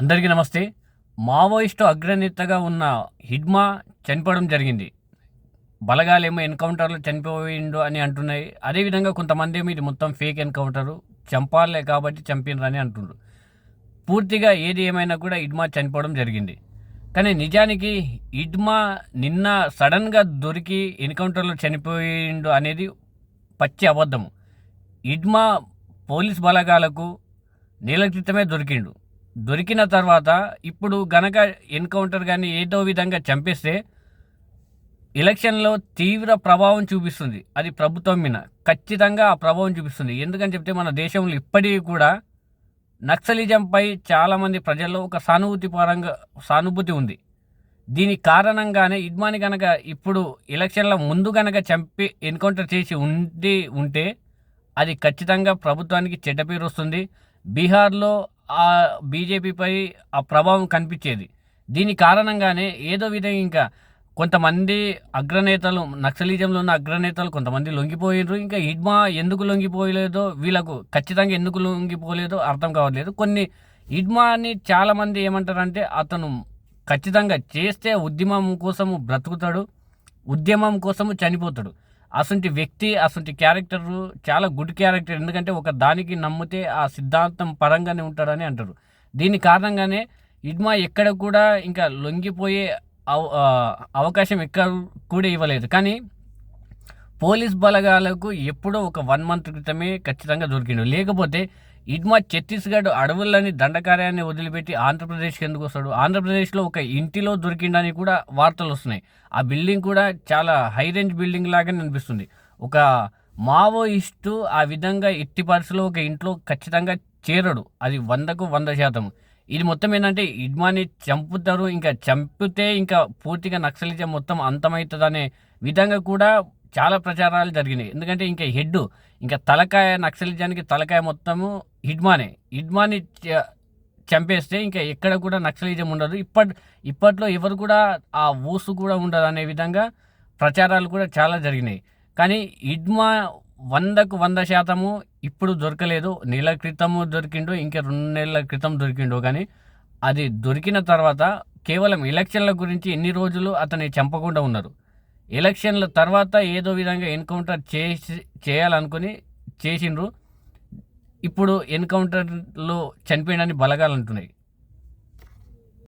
అందరికీ నమస్తే. మావోయిస్టు అగ్రనేతగా ఉన్న హిడ్మా చనిపోవడం జరిగింది. బలగాలేమో ఎన్కౌంటర్లో చనిపోయిండు అని అంటున్నాయి. అదేవిధంగా కొంతమంది ఏమో ఇది మొత్తం ఫేక్ ఎన్కౌంటరు చంపాలే కాబట్టి చంపినరు అని అంటుండ్రు. పూర్తిగా ఏది ఏమైనా కూడా ఇడ్మా చనిపోవడం జరిగింది. కానీ నిజానికి ఇడ్మా నిన్న సడన్గా దొరికి ఎన్కౌంటర్లో చనిపోయిండు అనేది పచ్చి అబద్ధము. ఇడ్మా పోలీస్ బలగాలకు నెల క్రితమే దొరికిండు. దొరికిన తర్వాత ఇప్పుడు గనక ఎన్కౌంటర్ కానీ ఏదో విధంగా చంపేస్తే ఎలక్షన్లో తీవ్ర ప్రభావం చూపిస్తుంది. అది ప్రభుత్వం మీద. ఖచ్చితంగా ఆ ప్రభావం చూపిస్తుంది. ఎందుకని చెప్తే మన దేశంలో ఇప్పటికీ కూడా నక్సలిజంపై చాలామంది ప్రజల్లో ఒక సానుభూతి పరంగా సానుభూతి ఉంది. దీని కారణంగానే ఇడ్మాని కనుక ఇప్పుడు ఎలక్షన్ల ముందు కనుక చంపి ఎన్కౌంటర్ చేసి ఉండి ఉంటే అది ఖచ్చితంగా ప్రభుత్వానికి చెడ్డ పేరు వస్తుంది. బీహార్లో ఆ బీజేపీపై ఆ ప్రభావం కనిపించేది. దీని కారణంగానే ఏదో విధంగా ఇంకా కొంతమంది అగ్రనేతలు నక్సలిజంలో ఉన్న అగ్రనేతలు కొంతమంది లొంగిపోయారు ఇంకా ఇడ్మా ఎందుకు లొంగిపోయలేదో వీళ్ళకు ఖచ్చితంగా ఎందుకు లొంగిపోలేదో అర్థం కావట్లేదు. కొన్ని ఇడ్మాని చాలామంది ఏమంటారంటే అతను ఖచ్చితంగా చేస్తే ఉద్యమం కోసము బ్రతుకుతాడు ఉద్యమం కోసము చనిపోతాడు. అసంటి వ్యక్తి అసంటి క్యారెక్టర్ చాలా గుడ్ క్యారెక్టర్. ఎందుకంటే ఒక దానికి నమ్మితే ఆ సిద్ధాంతం పరంగానే ఉంటాడని అంటారు. దీని కారణంగానే ఇడ్మా ఎక్కడ కూడా ఇంకా లొంగిపోయే అవ- అవకాశం ఎక్కడ కూడా ఇవ్వలేదు. కానీ పోలీస్ బలగాలకు ఎప్పుడో ఒక వన్ మంత్ క్రితమే ఖచ్చితంగా దొరికిండు. లేకపోతే ఇడ్మా ఛత్తీస్గఢ్ అడవులని దండకార్యాన్ని వదిలిపెట్టి ఆంధ్రప్రదేశ్కి ఎందుకు వస్తాడు? ఆంధ్రప్రదేశ్లో ఒక ఇంటిలో దొరికిండని కూడా వార్తలు వస్తున్నాయి. ఆ బిల్డింగ్ కూడా చాలా హై రేంజ్ బిల్డింగ్ లాగానే అనిపిస్తుంది. ఒక మావోయిస్టు ఆ విధంగా ఎట్టి పరిస్థితుల్లో ఒక ఇంట్లో ఖచ్చితంగా చేరడు. అది వందకు వంద శాతం. ఇది మొత్తం ఏంటంటే ఇడ్మాని చంపుతారు ఇంకా చంపితే ఇంకా పూర్తిగా నక్సలిజం మొత్తం అంతమవుతుందనే విధంగా కూడా చాలా ప్రచారాలు జరిగినాయి. ఎందుకంటే ఇంకా హెడ్ ఇంకా తలకాయ నక్సలిజానికి తలకాయ మొత్తము హిడ్మానే. హిడ్మాని చంపేస్తే ఇంకా ఎక్కడ కూడా నక్సలిజం ఉండదు. ఇప్పటి ఇప్పట్లో ఎవరు కూడా ఆ ఊసు కూడా ఉండదు అనే విధంగా ప్రచారాలు కూడా చాలా జరిగినాయి. కానీ ఇడ్మా వందకు వంద శాతము ఇప్పుడు దొరకలేదు. నెల క్రితము దొరికిండు ఇంకా రెండు నెలల క్రితం దొరికిండు కానీ అది దొరికిన తర్వాత కేవలం ఎలక్షన్ల గురించి ఎన్ని రోజులు అతన్ని చంపకుండా ఉన్నారు. ఎలక్షన్ల తర్వాత ఏదో విధంగా ఎన్కౌంటర్ చేసి చేయాలనుకుని చేసిండ్రు. ఇప్పుడు ఎన్కౌంటర్లో చనిపోయినని బలగాలంటున్నాయి